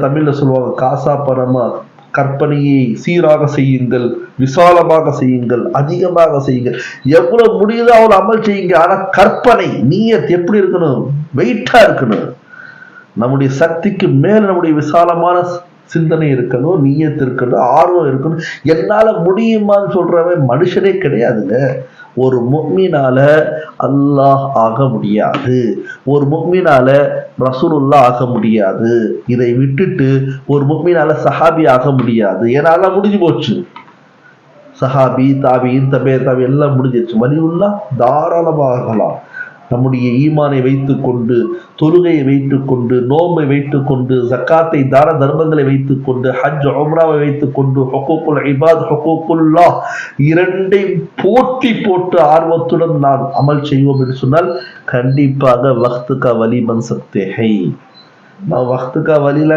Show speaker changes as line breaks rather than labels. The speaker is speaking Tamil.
தமிழ்ல சொல்லுவாங்க காசா பணமா? கற்பனையை சீராக செய்யுங்கள் விசாலமாக செய்யுங்கள் அதிகமாக செய்யுங்கள். எவ்வளவு முடியுதோ அவ்வளவு அமல் செய்யுங்க. ஆனா கற்பனை நீயத் எப்படி இருக்கணும்? வெயிட்டா இருக்கணும். நம்முடைய சக்திக்கு மேல நம்முடைய விசாலமான சிந்தனை இருக்கணும் நீயத்து இருக்கணும் ஆர்வம் இருக்கணும். என்னால முடியுமான்னு சொல்றவன் மனுஷனே கிடையாதுங்க. ஒரு முக்மீனால அல்லாஹ் ஆக முடியாது. ஒரு முக்மீனால ரசூலுல்லா ஆக முடியாது. இதை விட்டுட்டு ஒரு முக்மீனால சஹாபி ஆக முடியாது. ஏன்னா முடிஞ்சு போச்சு. சஹாபி தாபியின் தபே தாபி எல்லாம் முடிஞ்சிருச்சு. வலியுல்லா தாராளமாக ஆகலாம். நம்முடைய ஈமானை வைத்துக்கொண்டு தொழுகையை வைத்துக்கொண்டு நோம்பை வைத்துக்கொண்டு ஜக்காத்தை தான தர்மங்களை வைத்துக்கொண்டு ஹஜ் ஒம்ராவை வைத்துக்கொண்டு ஹொக்கூக்குல் ஐபாத் ஹொக்கூக்குல்லா இரண்டை போட்டி போட்டு ஆர்வத்துடன் நாம் அமல் செய்வோம் என்று சொன்னால் கண்டிப்பாக வக்துக்கா வலி மன் நான் வக்துக்கா வலிலாம்